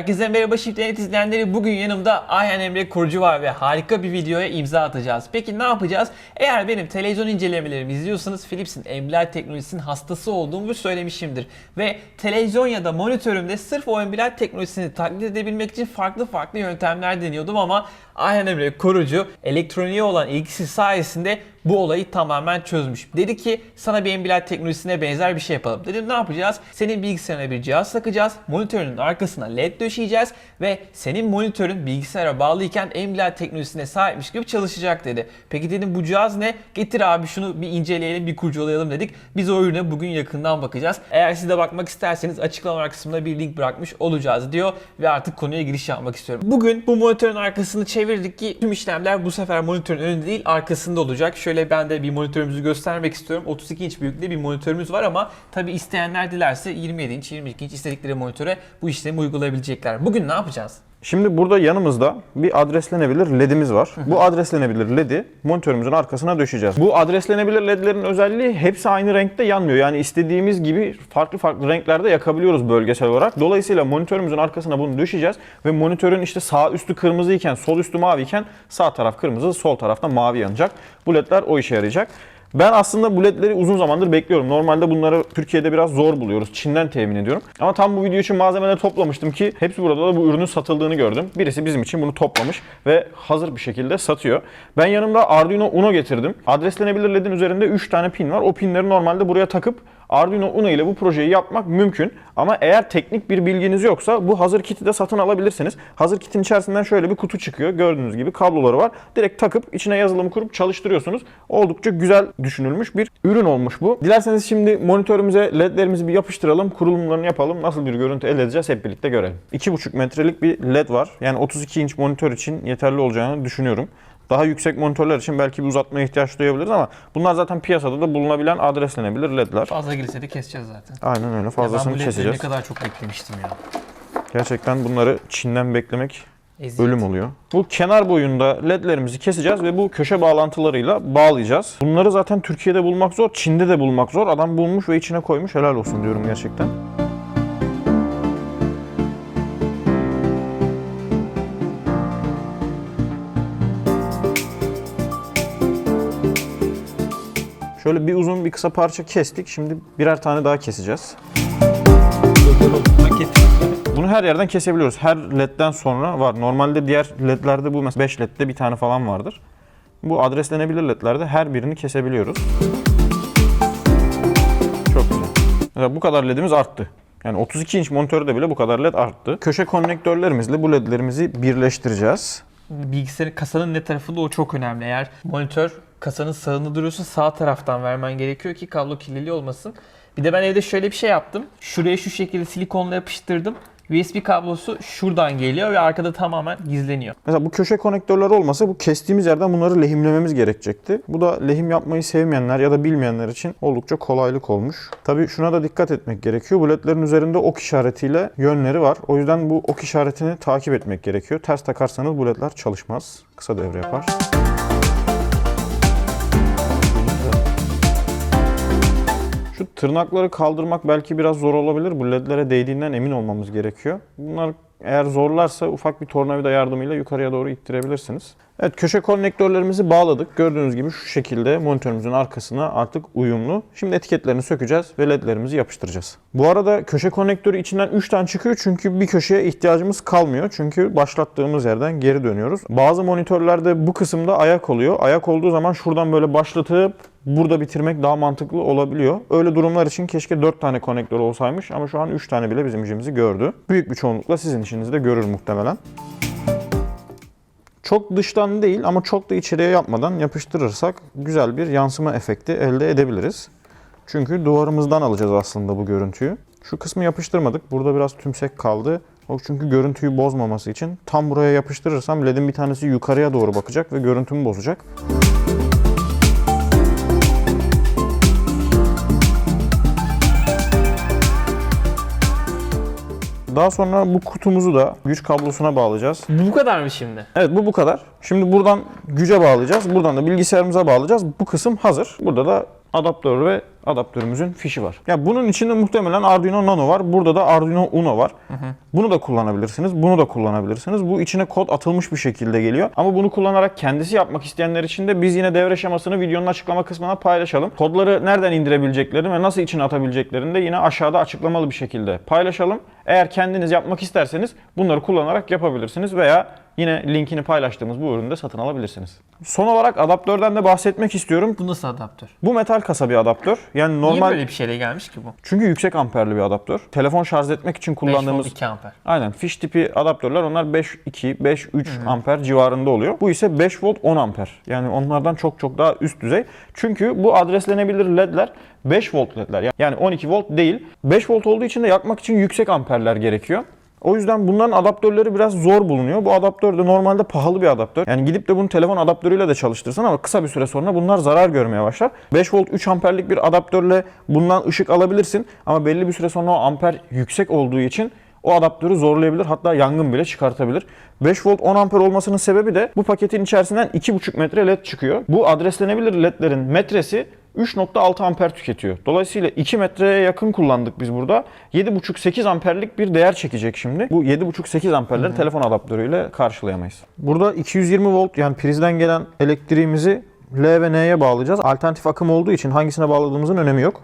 Herkese merhaba Shift.net izleyenleri. Bugün yanımda Ayhan Emre kurucu var ve harika bir videoya imza atacağız. Peki ne yapacağız? Eğer benim televizyon incelemelerimi izliyorsanız Philips'in emblem teknolojisinin hastası olduğumu söylemişimdir. Ve televizyon ya da monitörümde sırf o emblem teknolojisini taklit edebilmek için farklı farklı yöntemler deniyordum ama Ayhan Emre kurucu elektroniğe olan ilgisi sayesinde bu olayı tamamen çözmüş. Dedi ki sana bir emblem teknolojisine benzer bir şey yapalım. Dedim ne yapacağız? Senin bilgisayarına bir cihaz takacağız. Monitörünün arkasına led döşeyeceğiz ve senin monitörün bilgisayara bağlıyken emblem teknolojisine sahipmiş gibi çalışacak dedi. Peki dedim bu cihaz ne? Getir abi şunu bir inceleyelim, bir kurcalayalım dedik. Biz o ürüne bugün yakından bakacağız. Eğer siz de bakmak isterseniz açıklama kısmında bir link bırakmış olacağız diyor ve artık konuya giriş yapmak istiyorum. Bugün bu monitörün arkasını çevirdik ki tüm işlemler bu sefer monitörün önünde değil arkasında olacak. Şöyle ben de bir monitörümüzü göstermek istiyorum. 32 inç büyüklüğünde bir monitörümüz var ama tabi isteyenler dilerse 27 inç, 22 inç istedikleri monitöre bu işlemi uygulayabilecekler. Bugün ne yapacağız? Şimdi burada yanımızda bir adreslenebilir ledimiz var. Bu adreslenebilir ledi monitörümüzün arkasına döşeceğiz. Bu adreslenebilir ledlerin özelliği hepsi aynı renkte yanmıyor. Yani istediğimiz gibi farklı farklı renklerde yakabiliyoruz bölgesel olarak. Dolayısıyla monitörümüzün arkasına bunu döşeceğiz ve monitörün işte sağ üstü kırmızı iken sol üstü mavi iken sağ taraf kırmızı sol tarafta mavi yanacak. Bu ledler o işe yarayacak. Ben aslında bu ledleri uzun zamandır bekliyorum. Normalde bunları Türkiye'de biraz zor buluyoruz. Çin'den temin ediyorum. Ama tam bu video için malzemeleri toplamıştım ki hepsi burada da bu ürünün satıldığını gördüm. Birisi bizim için bunu toplamış ve hazır bir şekilde satıyor. Ben yanımda Arduino Uno getirdim. Adreslenebilir ledin üzerinde 3 tane pin var. O pinleri normalde buraya takıp Arduino Uno ile bu projeyi yapmak mümkün. Ama eğer teknik bir bilginiz yoksa bu hazır kiti de satın alabilirsiniz. Hazır kitin içerisinden şöyle bir kutu çıkıyor. Gördüğünüz gibi kabloları var. Direkt takıp içine yazılımı kurup çalıştırıyorsunuz. Oldukça güzel düşünülmüş bir ürün olmuş bu. Dilerseniz şimdi monitörümüze ledlerimizi bir yapıştıralım. Kurulumlarını yapalım. Nasıl bir görüntü elde edeceğiz hep birlikte görelim. 2,5 metrelik bir led var. Yani 32 inç monitör için yeterli olacağını düşünüyorum. Daha yüksek monitörler için belki bir uzatmaya ihtiyaç duyabiliriz ama bunlar zaten piyasada da bulunabilen adreslenebilir ledler. Fazla gelirse de keseceğiz zaten. Aynen öyle ben fazlasını bu ledleri ne keseceğiz. kadar çok beklemiştim ya. Gerçekten bunları Çin'den beklemek Eziyet. ölüm oluyor. Bu kenar boyunda ledlerimizi keseceğiz ve bu köşe bağlantılarıyla bağlayacağız. Bunları zaten Türkiye'de bulmak zor, Çin'de de bulmak zor. Adam bulmuş ve içine koymuş. Helal olsun diyorum gerçekten. Şöyle bir uzun bir kısa parça kestik. Şimdi birer tane daha keseceğiz. Bunu her yerden kesebiliyoruz. Her ledden sonra var. Normalde diğer ledlerde bu mesela 5 ledde bir tane falan vardır. Bu adreslenebilir ledlerde her birini kesebiliyoruz. Çok güzel. Mesela bu kadar ledimiz arttı. Yani 32 inç monitörde bile bu kadar led arttı. Köşe konnektörlerimizle bu ledlerimizi birleştireceğiz. bilgisayarın kasanın ne tarafında o çok önemli. Eğer monitör kasanın sağında duruyorsa sağ taraftan vermen gerekiyor ki kablo kirliliği olmasın. Bir de ben evde şöyle bir şey yaptım. Şuraya şu şekilde silikonla yapıştırdım. USB kablosu şuradan geliyor ve arkada tamamen gizleniyor. Mesela bu köşe konektörler olmasa bu kestiğimiz yerden bunları lehimlememiz gerekecekti. Bu da lehim yapmayı sevmeyenler ya da bilmeyenler için oldukça kolaylık olmuş. Tabii şuna da dikkat etmek gerekiyor. Bu ledlerin üzerinde ok işaretiyle yönleri var. O yüzden bu ok işaretini takip etmek gerekiyor. Ters takarsanız bu ledler çalışmaz. Kısa devre yapar. Tırnakları kaldırmak belki biraz zor olabilir. Bu ledlere değdiğinden emin olmamız gerekiyor. Bunlar eğer zorlarsa ufak bir tornavida yardımıyla yukarıya doğru ittirebilirsiniz. Evet köşe konnektörlerimizi bağladık. Gördüğünüz gibi şu şekilde monitörümüzün arkasına artık uyumlu. Şimdi etiketlerini sökeceğiz ve ledlerimizi yapıştıracağız. Bu arada köşe konnektörü içinden 3 tane çıkıyor çünkü bir köşeye ihtiyacımız kalmıyor. Çünkü başlattığımız yerden geri dönüyoruz. Bazı monitörlerde bu kısımda ayak oluyor. Ayak olduğu zaman şuradan böyle başlatıp burada bitirmek daha mantıklı olabiliyor. Öyle durumlar için keşke 4 tane konektör olsaymış ama şu an 3 tane bile bizim işimizi gördü. Büyük bir çoğunlukla sizin işinizi de görür muhtemelen. Çok dıştan değil ama çok da içeriye yapmadan yapıştırırsak güzel bir yansıma efekti elde edebiliriz. Çünkü duvarımızdan alacağız aslında bu görüntüyü. Şu kısmı yapıştırmadık. Burada biraz tümsek kaldı. O çünkü görüntüyü bozmaması için tam buraya yapıştırırsam ledin bir tanesi yukarıya doğru bakacak ve görüntümü bozacak. Daha sonra bu kutumuzu da güç kablosuna bağlayacağız. Bu kadar mı şimdi? Evet bu bu kadar. Şimdi buradan güce bağlayacağız. Buradan da bilgisayarımıza bağlayacağız. Bu kısım hazır. Burada da adaptör ve adaptörümüzün fişi var. Ya bunun içinde muhtemelen Arduino Nano var. Burada da Arduino Uno var. Bunu da kullanabilirsiniz. Bunu da kullanabilirsiniz. Bu içine kod atılmış bir şekilde geliyor. Ama bunu kullanarak kendisi yapmak isteyenler için de biz yine devre şemasını videonun açıklama kısmına paylaşalım. Kodları nereden indirebileceklerini ve nasıl içine atabileceklerini de yine aşağıda açıklamalı bir şekilde paylaşalım. Eğer kendiniz yapmak isterseniz bunları kullanarak yapabilirsiniz veya yine linkini paylaştığımız bu ürünü de satın alabilirsiniz. Son olarak adaptörden de bahsetmek istiyorum. Bu nasıl adaptör? Bu metal kasa bir adaptör. Yani Niye normal böyle bir şeyle gelmiş ki bu? çünkü yüksek amperli bir adaptör. Telefon şarj etmek için 5 kullandığımız volt 2 amper. Aynen fiş tipi adaptörler onlar 5.2, 5.3 amper civarında oluyor. Bu ise 5 volt 10 amper. Yani onlardan çok çok daha üst düzey. Çünkü bu adreslenebilir ledler 5 volt ledler. Yani 12 volt değil. 5 volt olduğu için de yakmak için yüksek amperler gerekiyor. O yüzden bunların adaptörleri biraz zor bulunuyor. Bu adaptör de normalde pahalı bir adaptör. Yani gidip de bunu telefon adaptörüyle de çalıştırsan ama kısa bir süre sonra bunlar zarar görmeye başlar. 5 volt 3 amperlik bir adaptörle bundan ışık alabilirsin ama belli bir süre sonra o amper yüksek olduğu için o adaptörü zorlayabilir hatta yangın bile çıkartabilir. 5 volt 10 amper olmasının sebebi de bu paketin içerisinden 2,5 metre led çıkıyor. Bu adreslenebilir ledlerin metresi 3.6 amper tüketiyor. Dolayısıyla 2 metreye yakın kullandık biz burada. 7.5-8 amperlik bir değer çekecek şimdi. Bu 7.5-8 amperleri telefon adaptörüyle karşılayamayız. Burada 220 volt yani prizden gelen elektriğimizi L ve N'ye bağlayacağız. Alternatif akım olduğu için hangisine bağladığımızın önemi yok.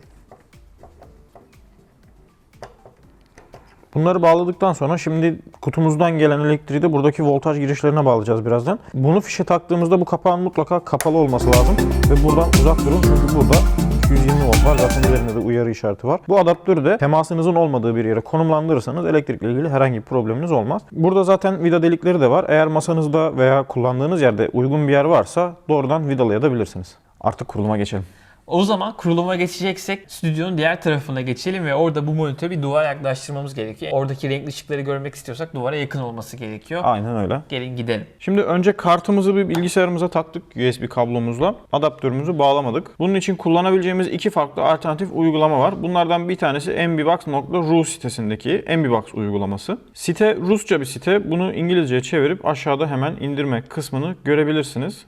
Bunları bağladıktan sonra şimdi kutumuzdan gelen elektriği de buradaki voltaj girişlerine bağlayacağız birazdan. Bunu fişe taktığımızda bu kapağın mutlaka kapalı olması lazım. Ve buradan uzak durun çünkü burada 220 volt var. Zaten üzerinde de uyarı işareti var. Bu adaptörü de temasınızın olmadığı bir yere konumlandırırsanız elektrikle ilgili herhangi bir probleminiz olmaz. Burada zaten vida delikleri de var. Eğer masanızda veya kullandığınız yerde uygun bir yer varsa doğrudan vidalayabilirsiniz. Artık kuruluma geçelim. O zaman kuruluma geçeceksek stüdyonun diğer tarafına geçelim ve orada bu monitörü bir duvara yaklaştırmamız gerekiyor. Oradaki renkli ışıkları görmek istiyorsak duvara yakın olması gerekiyor. Aynen öyle. Gelin gidelim. Şimdi önce kartımızı bir bilgisayarımıza taktık USB kablomuzla. Adaptörümüzü bağlamadık. Bunun için kullanabileceğimiz iki farklı alternatif uygulama var. Bunlardan bir tanesi mbibox.ru sitesindeki mbibox uygulaması. Site Rusça bir site. Bunu İngilizceye çevirip aşağıda hemen indirme kısmını görebilirsiniz.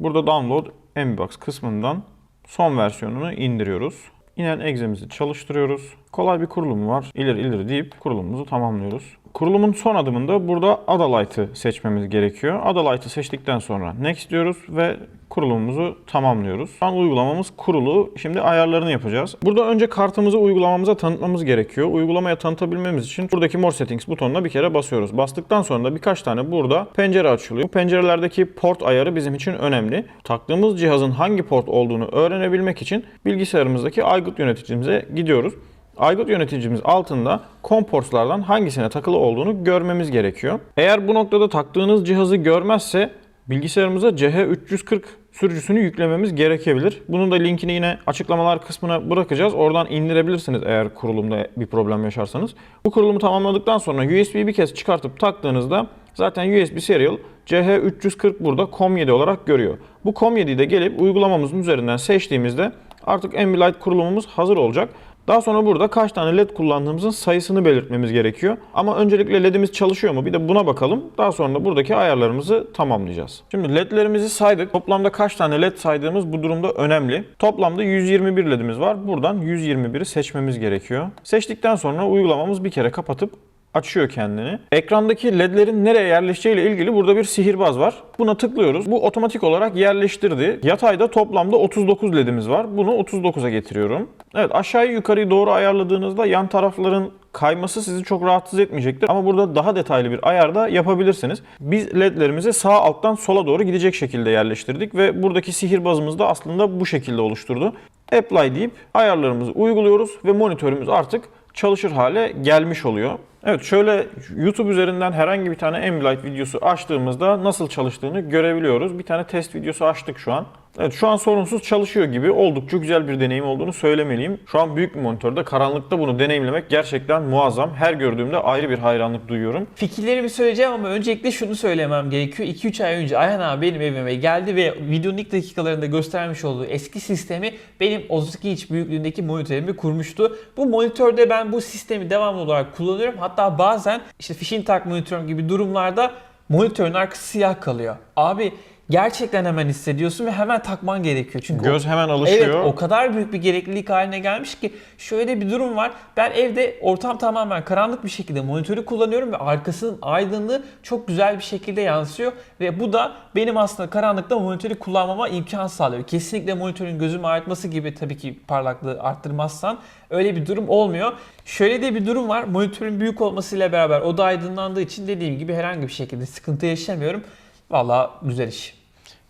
Burada download mbibox kısmından son versiyonunu indiriyoruz. İnen egzemizi çalıştırıyoruz. Kolay bir kurulumu var. İleri ileri deyip kurulumumuzu tamamlıyoruz. Kurulumun son adımında burada Adalight'ı seçmemiz gerekiyor. Adalight'ı seçtikten sonra Next diyoruz ve kurulumumuzu tamamlıyoruz. Şu an uygulamamız kurulu. Şimdi ayarlarını yapacağız. Burada önce kartımızı uygulamamıza tanıtmamız gerekiyor. Uygulamaya tanıtabilmemiz için buradaki More Settings butonuna bir kere basıyoruz. Bastıktan sonra da birkaç tane burada pencere açılıyor. Bu pencerelerdeki port ayarı bizim için önemli. Taktığımız cihazın hangi port olduğunu öğrenebilmek için bilgisayarımızdaki aygıt yöneticimize gidiyoruz. Aygıt yöneticimiz altında komportlardan hangisine takılı olduğunu görmemiz gerekiyor. Eğer bu noktada taktığınız cihazı görmezse bilgisayarımıza CH340 sürücüsünü yüklememiz gerekebilir. Bunun da linkini yine açıklamalar kısmına bırakacağız. Oradan indirebilirsiniz eğer kurulumda bir problem yaşarsanız. Bu kurulumu tamamladıktan sonra USB'yi bir kez çıkartıp taktığınızda zaten USB Serial CH340 burada COM7 olarak görüyor. Bu COM7'yi de gelip uygulamamızın üzerinden seçtiğimizde artık Ambilight kurulumumuz hazır olacak. Daha sonra burada kaç tane led kullandığımızın sayısını belirtmemiz gerekiyor. Ama öncelikle ledimiz çalışıyor mu bir de buna bakalım. Daha sonra da buradaki ayarlarımızı tamamlayacağız. Şimdi ledlerimizi saydık. Toplamda kaç tane led saydığımız bu durumda önemli. Toplamda 121 ledimiz var. Buradan 121'i seçmemiz gerekiyor. Seçtikten sonra uygulamamız bir kere kapatıp açıyor kendini. Ekrandaki ledlerin nereye yerleşeceği ile ilgili burada bir sihirbaz var. Buna tıklıyoruz. Bu otomatik olarak yerleştirdi. Yatayda toplamda 39 ledimiz var. Bunu 39'a getiriyorum. Evet aşağıyı yukarıyı doğru ayarladığınızda yan tarafların kayması sizi çok rahatsız etmeyecektir. Ama burada daha detaylı bir ayar da yapabilirsiniz. Biz ledlerimizi sağ alttan sola doğru gidecek şekilde yerleştirdik ve buradaki sihirbazımız da aslında bu şekilde oluşturdu. Apply deyip ayarlarımızı uyguluyoruz ve monitörümüz artık çalışır hale gelmiş oluyor. Evet şöyle YouTube üzerinden herhangi bir tane Ambilight videosu açtığımızda nasıl çalıştığını görebiliyoruz. Bir tane test videosu açtık şu an. Evet şu an sorunsuz çalışıyor gibi oldukça güzel bir deneyim olduğunu söylemeliyim. Şu an büyük bir monitörde karanlıkta bunu deneyimlemek gerçekten muazzam. Her gördüğümde ayrı bir hayranlık duyuyorum. Fikirlerimi söyleyeceğim ama öncelikle şunu söylemem gerekiyor. 2-3 ay önce Ayhan abi benim evime geldi ve videonun ilk dakikalarında göstermiş olduğu eski sistemi benim 32 inç büyüklüğündeki monitörümü kurmuştu. Bu monitörde ben bu sistemi devamlı olarak kullanıyorum. Hatta bazen işte fişin tak monitörüm gibi durumlarda monitörün arkası siyah kalıyor. Abi gerçekten hemen hissediyorsun ve hemen takman gerekiyor. Çünkü o- Göz hemen alışıyor. Evet o kadar büyük bir gereklilik haline gelmiş ki şöyle bir durum var. Ben evde ortam tamamen karanlık bir şekilde monitörü kullanıyorum ve arkasının aydınlığı çok güzel bir şekilde yansıyor ve bu da benim aslında karanlıkta monitörü kullanmama imkan sağlıyor. Kesinlikle monitörün gözümü ağrıtması gibi tabii ki parlaklığı arttırmazsan öyle bir durum olmuyor. Şöyle de bir durum var. Monitörün büyük olmasıyla beraber oda aydınlandığı için dediğim gibi herhangi bir şekilde sıkıntı yaşamıyorum. Vallahi güzel iş.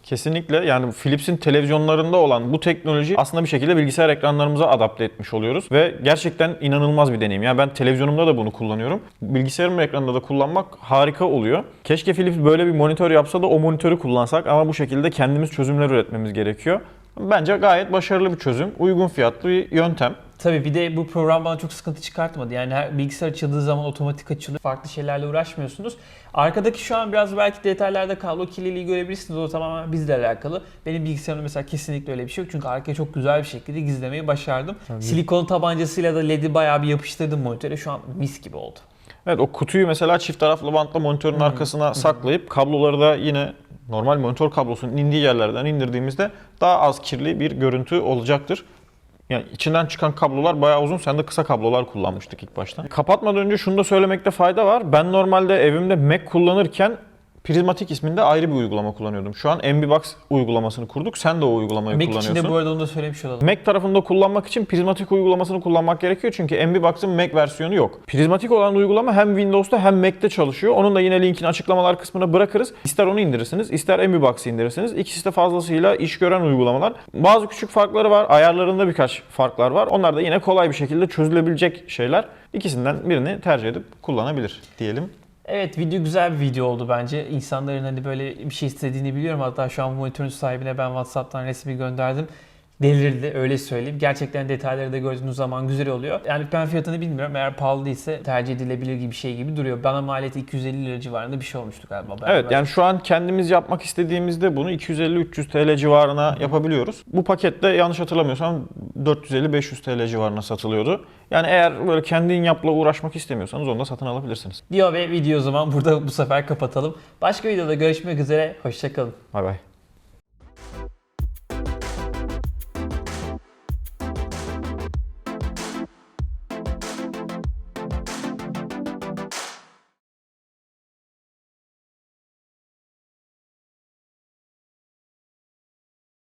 Kesinlikle yani Philips'in televizyonlarında olan bu teknoloji aslında bir şekilde bilgisayar ekranlarımıza adapte etmiş oluyoruz ve gerçekten inanılmaz bir deneyim. Yani ben televizyonumda da bunu kullanıyorum. Bilgisayarımın ekranında da kullanmak harika oluyor. Keşke Philips böyle bir monitör yapsa da o monitörü kullansak ama bu şekilde kendimiz çözümler üretmemiz gerekiyor. Bence gayet başarılı bir çözüm. Uygun fiyatlı bir yöntem. Tabii bir de bu program bana çok sıkıntı çıkartmadı. Yani her bilgisayar açıldığı zaman otomatik açılıyor. Farklı şeylerle uğraşmıyorsunuz. Arkadaki şu an biraz belki detaylarda kablo kirliliği görebilirsiniz. O tamamen bizle alakalı. Benim bilgisayarımda mesela kesinlikle öyle bir şey yok. Çünkü arkaya çok güzel bir şekilde gizlemeyi başardım. Silikon tabancasıyla da LED'i bayağı bir yapıştırdım monitöre. Şu an mis gibi oldu. Evet o kutuyu mesela çift taraflı bantla monitörün arkasına saklayıp kabloları da yine normal monitör kablosunun indiği yerlerden indirdiğimizde daha az kirli bir görüntü olacaktır. Yani içinden çıkan kablolar bayağı uzun. Sen de kısa kablolar kullanmıştık ilk başta. Kapatmadan önce şunu da söylemekte fayda var. Ben normalde evimde Mac kullanırken Prismatic isminde ayrı bir uygulama kullanıyordum. Şu an MBBox uygulamasını kurduk. Sen de o uygulamayı Mac kullanıyorsun. için de bu arada onu da söylemiş olalım. Mac tarafında kullanmak için Prismatic uygulamasını kullanmak gerekiyor çünkü MBBox'ın Mac versiyonu yok. Prismatic olan uygulama hem Windows'ta hem Mac'te çalışıyor. Onun da yine linkini açıklamalar kısmına bırakırız. İster onu indirirsiniz, ister MBBox'ı indirirsiniz. İkisi de fazlasıyla iş gören uygulamalar. Bazı küçük farkları var. Ayarlarında birkaç farklar var. Onlar da yine kolay bir şekilde çözülebilecek şeyler. İkisinden birini tercih edip kullanabilir diyelim. Evet video güzel bir video oldu bence. İnsanların hani böyle bir şey istediğini biliyorum. Hatta şu an monitörün sahibine ben WhatsApp'tan resmi gönderdim. Delirdi öyle söyleyeyim. Gerçekten detayları da gördüğünüz zaman güzel oluyor. Yani ben fiyatını bilmiyorum. Eğer pahalı değilse tercih edilebilir gibi bir şey gibi duruyor. Bana maliyeti 250 lira civarında bir şey olmuştu galiba. Ben- Evet ben- yani şu an kendimiz yapmak istediğimizde bunu 250-300 TL civarına yapabiliyoruz. Bu pakette yanlış hatırlamıyorsam 450-500 TL civarına satılıyordu. Yani eğer böyle kendin yapla uğraşmak istemiyorsanız onu da satın alabilirsiniz. Diyor ve video o zaman burada bu sefer kapatalım. Başka videoda görüşmek üzere. Hoşçakalın. Bay bay.